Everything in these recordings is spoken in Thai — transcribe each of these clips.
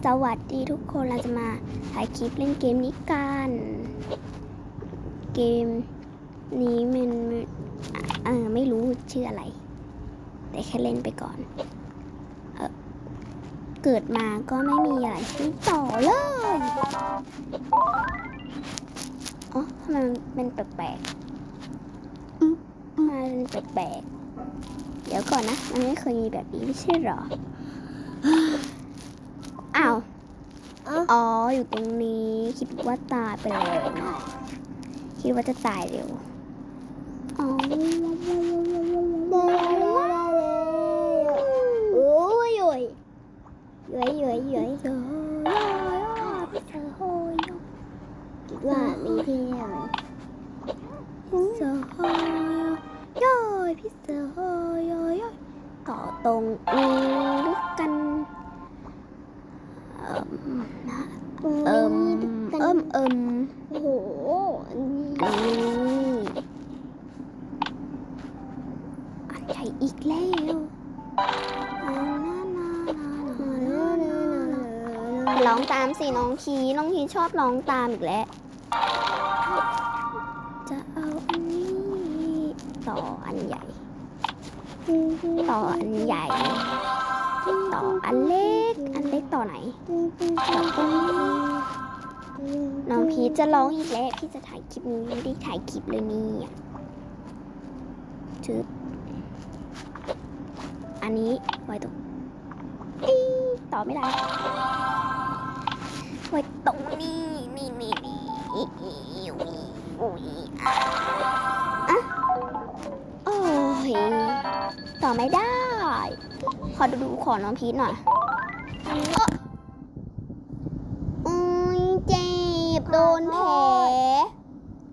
สวัสดีทุกคนเราจะมาถ่ายคลิปเล่นเกมนี้กัน เกมนี้มันเออไม่รู้ชื่ออะไร แต่แค่เล่นไปก่อน เออเกิดมาก็ไม่มีอะไรที่ต่อเลยอ๋อทำไมมันเป็นแปลกๆมทำไมมันเป็นแปลกๆเดี๋ยวก่อนนะ มันไม่เคยมีแบบนี้ไม่ใช่หรอ อ้าว อ๋ออยู่ตรงนี้ คิดว่าตายไปแล้วนะคิดว่าจะตายเร็ว พีน้องพีชอบร้องตามอีกแล้ว จะเอาอันนี้ ต่ออันใหญ่ ต่ออันใหญ่ ต่ออันเล็ก อันเล็กต่อไหน ต่อตรงนี้น้องพีจะร้องอีกแล้ว พี่จะถ่ายคลิปนี้ไม่ได้ถ่ายคลิปเลยนี่อะชึบอันนี้ไว้ตรงต่อไม่ได้ ไว้ตรงนี้นี่นี่นี่อุ้ยอุ้ยอะโอ้ยต่อไม่ได้ ขอดูดูขอน้องพีชหน่อยอ๊ะอุ้ยเจ็บโดนแผล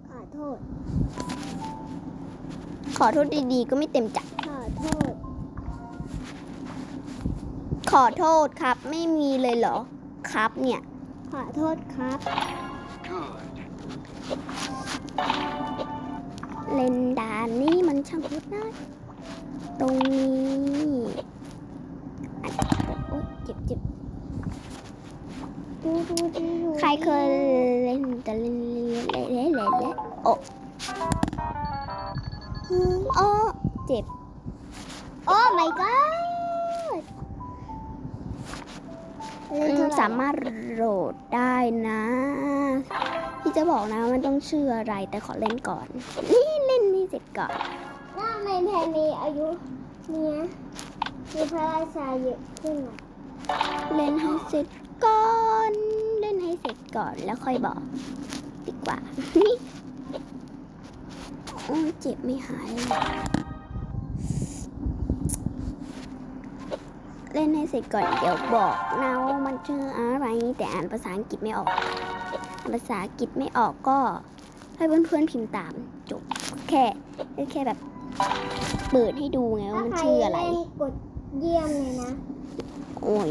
ขอโทษ ขอโทษดีๆ ก็ไม่เต็มใจขอโทษ ขอโทษครับไม่มีเลยเหรอครับเนี่ย ขอโทษครับ เล่นด่านนี้มันช่างพูดได้ตรงนี้อันโอ๊ยเจ็บเจ็บดูดูดูดูใครเคยเล่นแต่เล่นเล่นเล่นเล่นเล่นโอ้อืมโอ้เจ็บ โอ้ my god สามารถโหลดได้นะ พี่จะบอกนะว่ามันต้องชื่ออะไรแต่ขอเล่นก่อน นี่เล่นนี่เสร็จก่อนถ้าไม่แพนมีอายุเนี้ยมีพระราชาเยอะขึ้นหน่อยเล่นให้เสร็จก่อนเล่นให้เสร็จก่อนแล้วค่อยบอกดีกว่านี่โอ้ยเจ็บไม่หายเลย เล่นให้เสร็จก่อนเดี๋ยวบอกนะว่ามันชื่ออะไรแต่อ่านภาษาอังกฤษไม่ออกอ่านภาษาอังกฤษไม่ออกก็ให้เพื่อนๆพิมพ์ตามจบแค่แค่แบบ เปิดให้ดูไงว่ามันชื่ออะไรถ้าใคเล่นกดเยี่ยมเลยนะ โอ้ย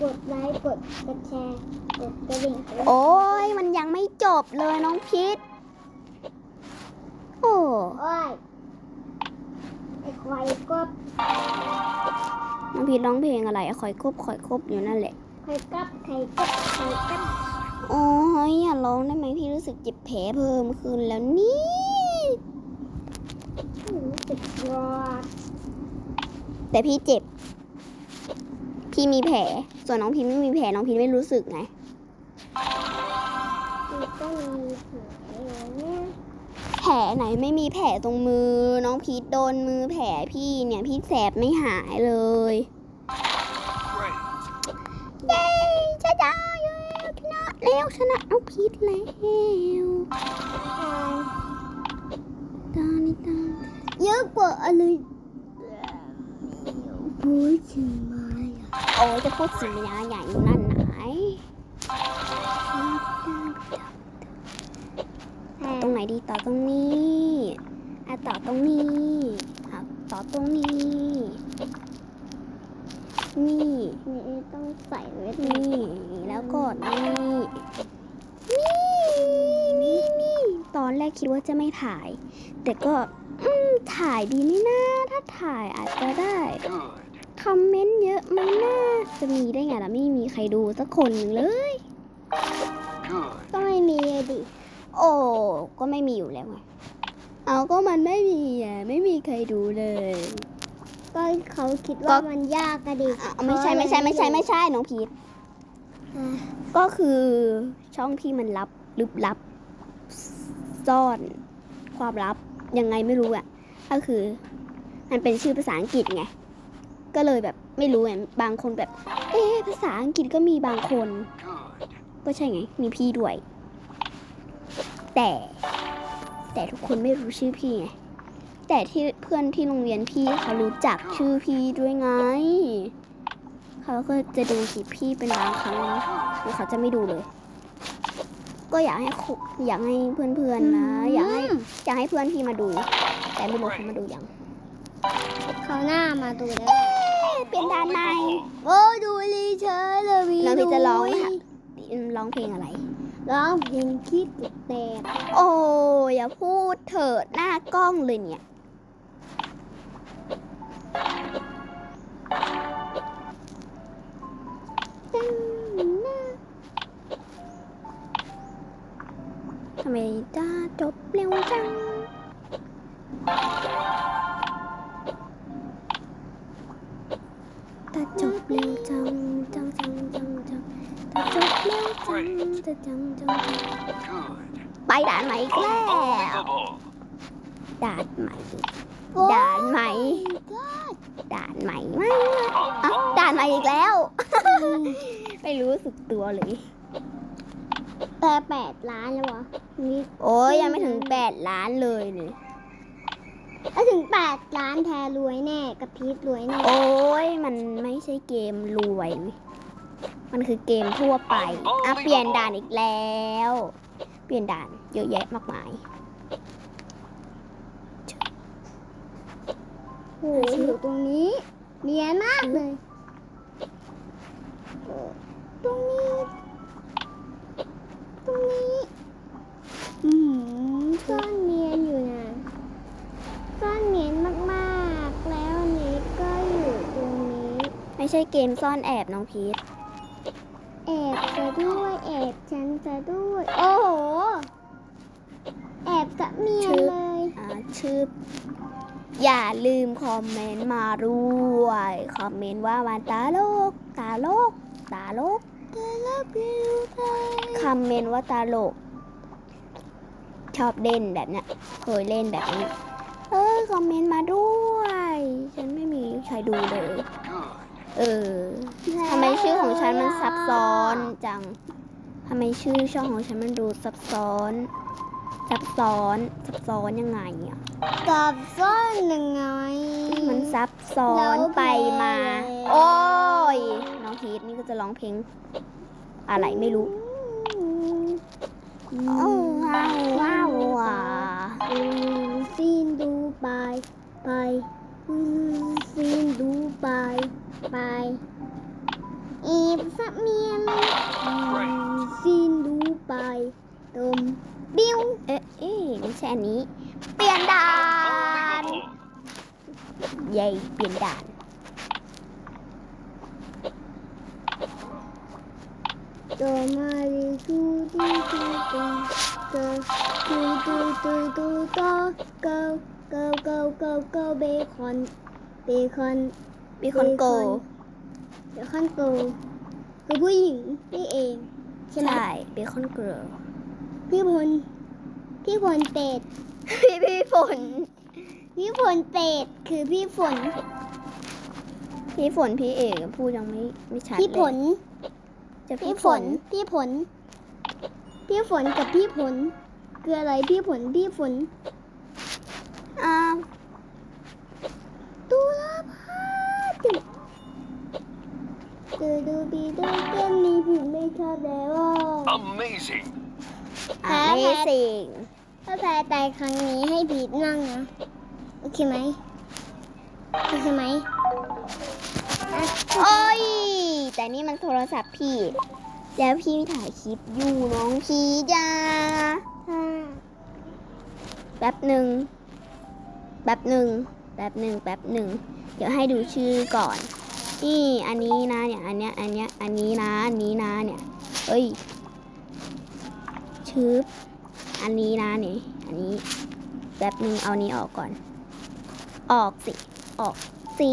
กดไลค์ กดกระแชร์ กดกระดิ่งโอ้ย มันยังไม่จบเลยน้องพิษโอ้โอ้ยไอ้ควายก็ น้องพิษร้องเพลงอะไรอะคอยคบคอยคบอยู่นั่นแหละใครกับใครกับใครกับโอ้ยอย่าร้องได้ไหมพี่รู้สึกเจ็บแผลเพิ่มขึ้นแล้วนี่หูติดรอดแต่พี่เจ็บ พี่มีแผล ส่วนน้องพิษไม่มีแผลน้องพิษไม่รู้สึกไงมันก็มีแผลเนี่ยแผ ลไหนไม่มีแผลตรงมือ น้องพีทโดนมือแผลพี่เนี่ยพี่แสบไม่หายเลยเย้ชนะเย้ชนะแล้วชนะน้องพีทแล้วตอนนี้ตอนเยอะกว่าอะไรโอ้ยชิมมาอะโอ้จะพูดสิ่งยาใหญ่นั่นไหน รงไหนดีต่อตรงนี้อะต่อตรงนี้อะต่อตรงนี้ นี่นี่ต้องใส่ไว้นี่แล้วก็นี่นี่นี่นี่ตอนแรกคิดว่าจะไม่ถ่าย แต่ก็อืมถ่ายดีไหมนะถ้าถ่ายอาจจะได้เข้าอมเมนต์เยอะไหมนะจะมีได้ไงล่ะไม่มีใครดูสักคนหนึ่งเลย Good. ก็ไม่มีอะดิ โอ้ก็ไม่มีอยู่แล้วไงเอาก็มันไม่มีอะไม่มีใครดูเลย ก็เขาคิดก็ว่ามันยากอะดิอะไม่ใช่ไม่ใช่ไม่ใช่ไม่ใช่น้องพีทอะก็คือช่องพี่มันลับลึกลับ ซ่อนความลับยังไงไม่รู้อะก็คือ มันเป็นชื่อภาษาอังกฤษไงก็เลยแบบไม่รู้ไงบางคนแบบ เอ๊ะภาษาอังกฤษก็มีบางคน Good. ก็ใช่ไงมีพี่ด้วย แต่ แต่ทุกคนไม่รู้ชื่อพี่ไงแต่ที่เพื่อนที่โรงเรียนพี่เขารู้จักชื่อพี่ด้วยไง เขาก็จะดูคลิปพี่เป็นบางครั้งหรือเขาจะไม่ดูเลย ก็อยากให้คุอยากให้เพื่อนๆนะ อยากให้อยากให้เพื่อนพี่มาดู แต่ไม่รู้เขามาดูยังเขาหน้ามาดูแล้วเปลี่ยนด้านในโอ้ดูลีเชอร์เลยวีแล้วพี่จะร้องไหมคะร้องเพลงอะไร ร้องเพลงคิดแตก โอ้อย่าพูดเถิดหน้ากล้องเลยเนี่ยจังนะทำไมจะจบเร็วจังแต่จบเร็วจังจังจังจังจังแต่จบเร็วจัง จังจังจัง Good. ไปด่านใหม่อีกแล้ว Unbelievable. ด่านใหม่โอ้ด่านใหม่ก็ด่านใหม่ไหมอะด่านใหม่อีกแล้วไม่รู้สึกตัวเลยแต่แปดล้านแล้ววะนี่โอ้ยยังไม่ถึงแปดล้านเลยเลยถ้าถึงแปดล้านแทรวยแน่กับพีทรวยแน่ โอ้ยมันไม่ใช่เกมรวย มันคือเกมทั่วไปอะเปลี่ยนด่านอีกแล้ว เปลี่ยนด่านเยอะแยะมากมายโอ้โหอยู่ตรงนี้เนียนมากเลยเออตรงนี้ ตรงนี้ อืมซ่อนเนียนอยู่นะซ่อนเนียนมากๆ แล้วอันนี้ก็อยู่ตรงนี้ ไม่ใช่เกมซ่อนแอบน้องพีท แอบจะด้วยแอบฉันจะด้วย โอ้โห แอบกับเมียเลย อ่าชื่ออย่าลืมคอมเมนต์มาด้วย คอมเมนต์ว่ามันตาโลก ตาโลก ตาโลกแต่ละบิวไทยคอมเมนต์ว่าตาโลก ชอบเล่นแบบเนี้ยเคยเล่นแบบนี้ เออคอมเมนต์มาด้วย ฉันไม่มีใครดูเลย Good. เออทำไมชื่อของฉันมันซับซ้อนจังทำไมชื่อช่องของฉันมันดูซับซ้อน ซับซ้อน ซับซ้อนยังไงอะกับซ่อนยังไง มันซับซ้อนแล้วไปมาแพ้โอ้ย น้องพีทนี่ก็จะร้องเพลง อะไรไม่รู้โอ้ว้าวว้าวว้าอืมซีนดูไป ไปอืมซีนดูไป ไปอีบสักเมียนอืมซีนดูไปตมบิ้ว เอ๊ะเอ๊ะไม่ใช่อันนี้ เปลี่ยนด่าน Unbelievable. เย้เปลี่ยนด่านตัวมาลีดูดูดูดูดูดูดูดูดูดู go go go go go เบคอนเบคอน มีคนโกเบคอนโกคือผู้หญิงนี่เองใช่ไหมใช่เบคอนเกลือพี่พลพี่พลเป็ด พี่พี่ฝน พี่พลเป็ดคือพี่ฝน พี่ฝนพี่เอกพูดยังไม่ไม่ชัดพี่ผลเลยจะพี่พี่ฝฝนนพี่ผล พี่ฝนกับพี่ผลคืออะไรพี่ผลพี่ฝนอ้าว ตุลาภาจุ ดูดูบีดูเกมนี้ผิดไม่ชอบแล้วอะ Amazing. อะแพ้ไม่แพ้สิ่งถ้าแพ้ตายครั้งนี้ให้บีดนั่งนะ โอเคไหมโอเคไหมอะโอ้ย แต่นี่มันโทรศัพท์พี่ แล้วพี่ถ่ายคลิปอยู่น้องพีจ้าอ่าแป๊บหนึ่งแป๊บหนึ่งแป๊บหนึ่งแป๊บหนึ่ง เดี๋ยวให้ดูชื่อก่อน นี่อันนี้นะเนี่ยอันเนี้ยอันเนี้ยอันนี้นะอันนี้นะเนี่ยเอ้ยชืบอันนี้นะเนี่ยอันนี้แบบนึงเอานี้ออกก่อน ออกสิออกสิ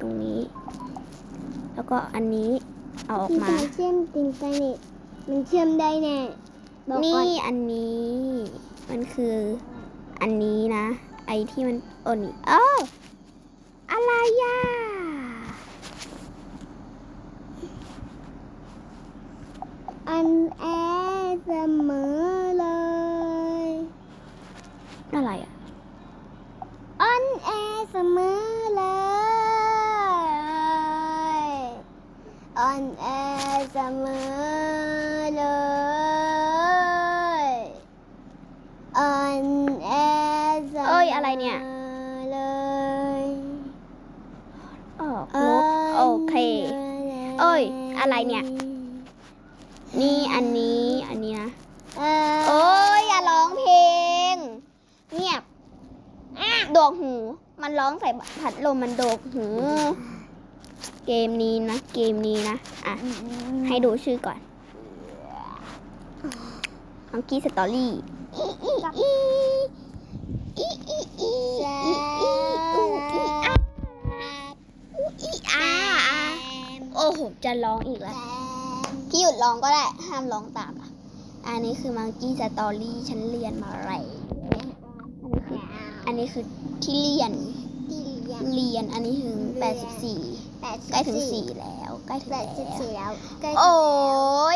ตรงนี้ แล้วก็อันนี้เอาออกที่มาการเชื่อมอินเทอร์เน็ตมันเชื่อมได้แน่บอกก่อนนี่อันนี้มันคืออันนี้นะ ไอที่มันโอ้นี่เอออะไร ย่ะอันแอเสมอเลย อะไรอะ อันแอเสมอเลย อันแอเสมอเลย อันแอเสมอเอ้ยอะไรเนี่ยเลย ออกลบโอเค เอ้ยอะไรเนี่ย นี่อันนี้อันนี้นะเอ่อโอ้ยอย่าร้องเพลง เงียบอะโดกหู มันร้องใส่ผัดลมมันโดกหู เกมนี้นะ เกมนี้นะ อะ ให้ดูชื่อก่อนฮังกี้สตอรี่ พี่หยุดร้องก็ได้ห้ามร้องตามอะ อันนี้คือมังกี้สตอรี่ฉันเรียนมาอะไรอันนี้คืออันนี้คือที่เรียนที่เรียนเรียนอันนี้ถึง84ใกล้ถึง4แล้วใกล้ถึงแปแล้ดสิบวสี่แล้วใกล้โอ้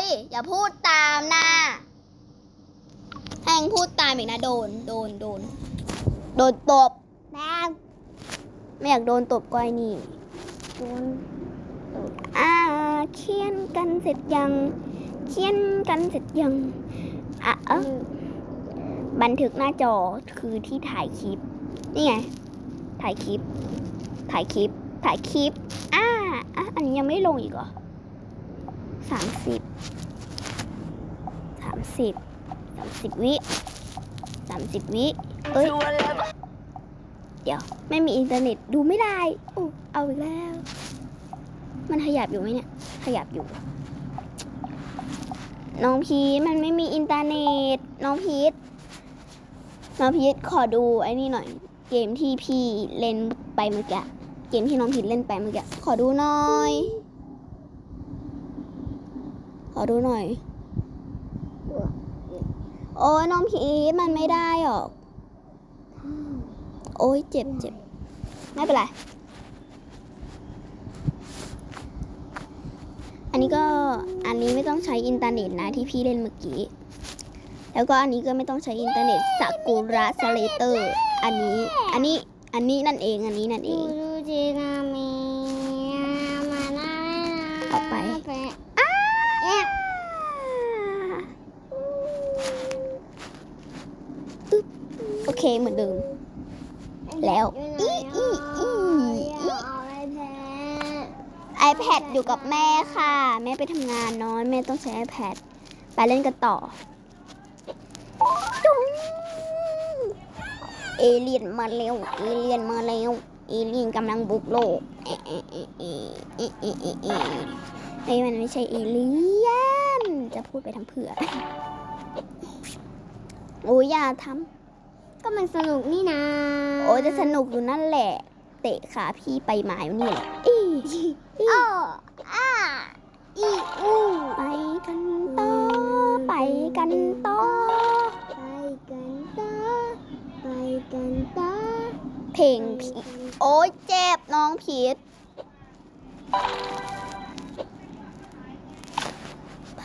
ยอย่าพูดตามนะแองพูดตามอีกนะโดนโดนโดนโดนตบแม่ไม่อยากโดนตบก้อยนี่โดน อ่าเขียนกันเสร็จยังเขียนกันเสร็จยังอะเอ้าบันทึกหน้าจอคือที่ถ่ายคลิป นี่ไง ถ่ายคลิป ถ่ายคลิป ถ่ายคลิป อ่าอะอันนี้ยังไม่ลงอีกเหรอสามสิบ สามสิบ สามสิบวิ สามสิบวิ เอ้ย To a level. เดี๋ยว ไม่มีอินเทอร์เน็ตดูไม่ได้โอ้เอาอีกแล้ว มันขยับอยู่ไหมเนี่ย ขยับอยู่ น้องพีทมันไม่มีอินเทอร์เน็ต น้องพีทน้องพีทขอดูไอ้นี่หน่อย เกมที่พี่เล่นไปเมื่อกี้ เกมที่น้องพีทเล่นไปเมื่อกี้ ขอดูหน่อย ขอดูหน่อย โอ้ยน้องพีทมันไม่ได้หรอก โอ้ยเจ็บเจ็บไม่เป็นไร อันนี้ก็อันนี้ไม่ต้องใช้อินเทอร์เน็ตนะที่พี่เล่นเมื่อกี้ แล้วก็อันนี้ก็ไม่ต้องใช้อินเทอร์เน็ตสักุระสเลเตอร์ อันนี้ อันนี้ อันนี้นั่นเอง อันนี้นั่นเองดูจีนามีมาหน้าเอาไปอ้าเอ๊ะอึ๊บโอเคเหมือนเดิม แล้ว อี อี อี อี อี อี เอาไอแพด iPad อยู่กับแม่ค่ะ แม่ไปทำงานเนอนแม่ต้องใช้ iPad ไปเล่นกันต่อจุ๊งเอเลียนมาเร็วเอเลียนมาเร็วเอเลียนกำลังบุกโลกเอะเอะเอะเอะเอะเอะเอะเอะเอ้ยมันไม่ใช่เอเลียนจะพูดไปทำเผื่อโอ้ยอย่าทำก็มันสนุกนี่นะ โอ้จะสนุกอยู่นั่นแหละ เตะขาพี่ไปมาอยู่นี่แหละ อีอ้อาอีอูไปกันต่อไปกันต่อไปกันต่อไปกันต่อเพลงผีโอ้ยเจ็บน้องพีทไป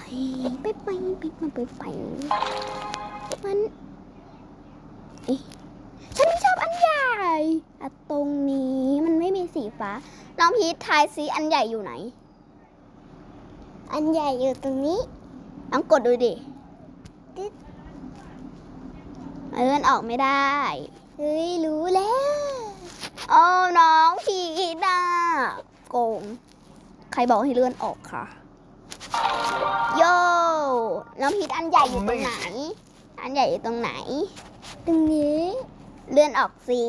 ไปไปไปไปไปไปมันอ๊ะฉันไม่ชอบอันใหญ่ อะตรงนี้มันไม่มีสีฟ้าน้องพีททายซิอันใหญ่อยู่ไหน อันใหญ่อยู่ตรงนี้ลองกดดูดิติ๊ดเออมันออกไม่ได้ เฮ้ย รู้แล้ว โอ้น้องพีดาโกง ใครบอกให้เลื่อนออกค่ะ โยน้องพีดอันใหญ่อยู่ตรงไหน อันใหญ่อยู่ตรงไหน ตรงนี้ เลื่อนออกสี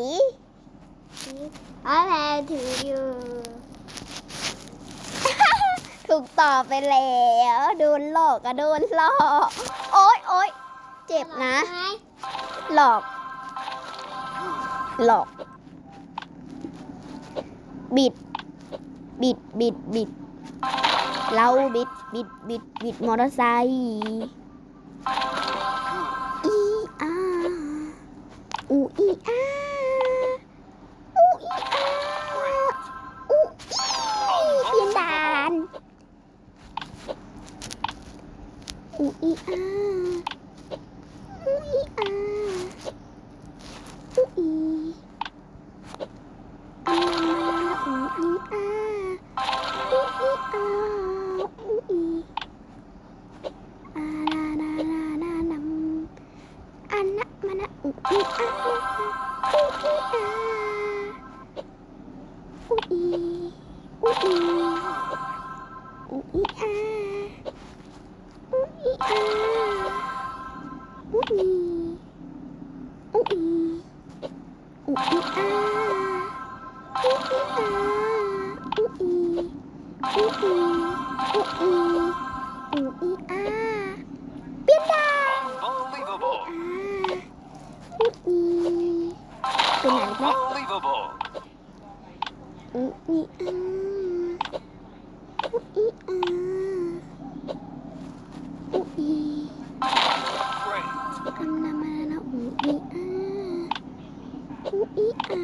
I have to you ถูกตอบไปแล้ว โดนหลอกอะโดนหลอก โอ๊ยโอ๊ยเจ็บนะ หลอก หลอก บิด บิด บิด บิด เราบิด บิด บิด บิด มอเตอร์ไซค์ อูอีอ อูอีอาอูอีอาอูอีอูอีอูอีอา อูอีอา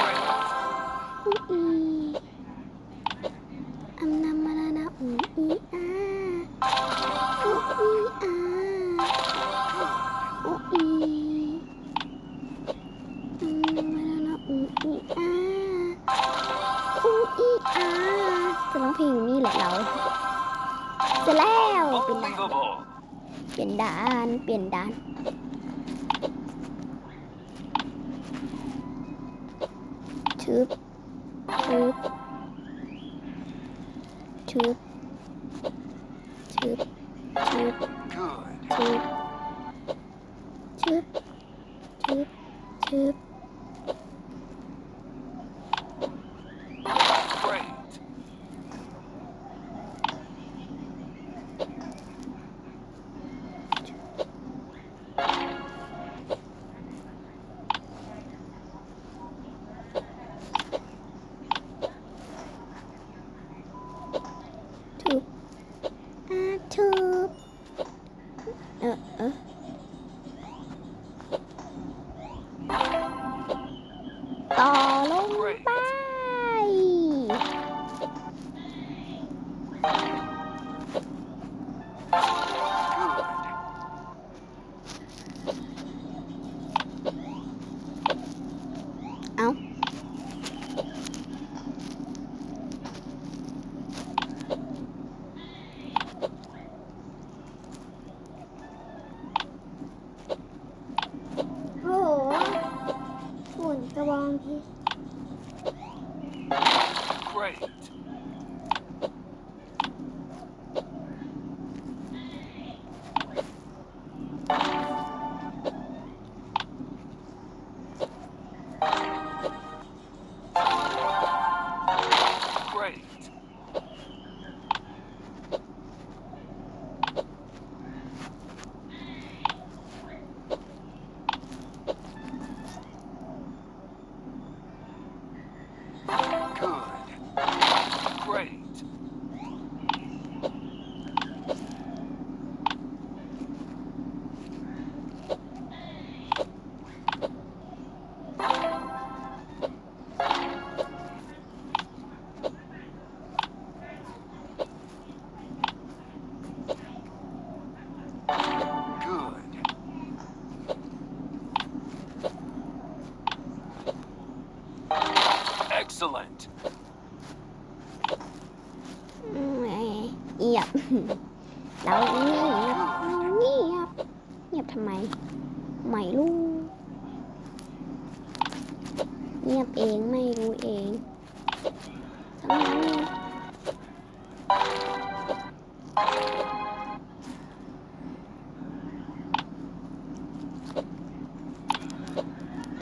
Great. อูอีอันนามานาอูอีอาอูอีอาอูอีอันนามานาอูอีอาอูอีอาจะร้องเพลงนี้แหละเราเสร็จแล้วเป็นด่านเปลี่ยนด่านเปลี่ยนด่าน ชึบชึบชึบชึบชึบ Good. ชึบชึบชึบชึบ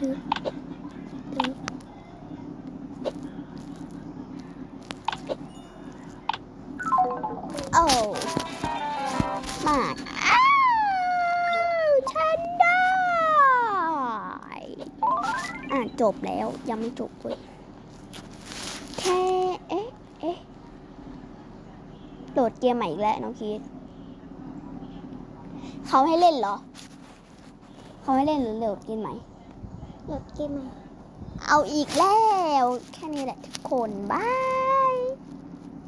โอ้มาอ้าวฉันได้ อะ จบแล้วยังไม่จบเลยแค่เอ๊ะเอ๊ะโหลดเกมใหม่อีกแล้วน้องคีดเขาให้เล่นเหรอ เขาให้เล่นหรือโหลดเกมใหม่ โหลดเกมใหมเอาอีกแล้ว แค่นี้แหละทุกคน บ้า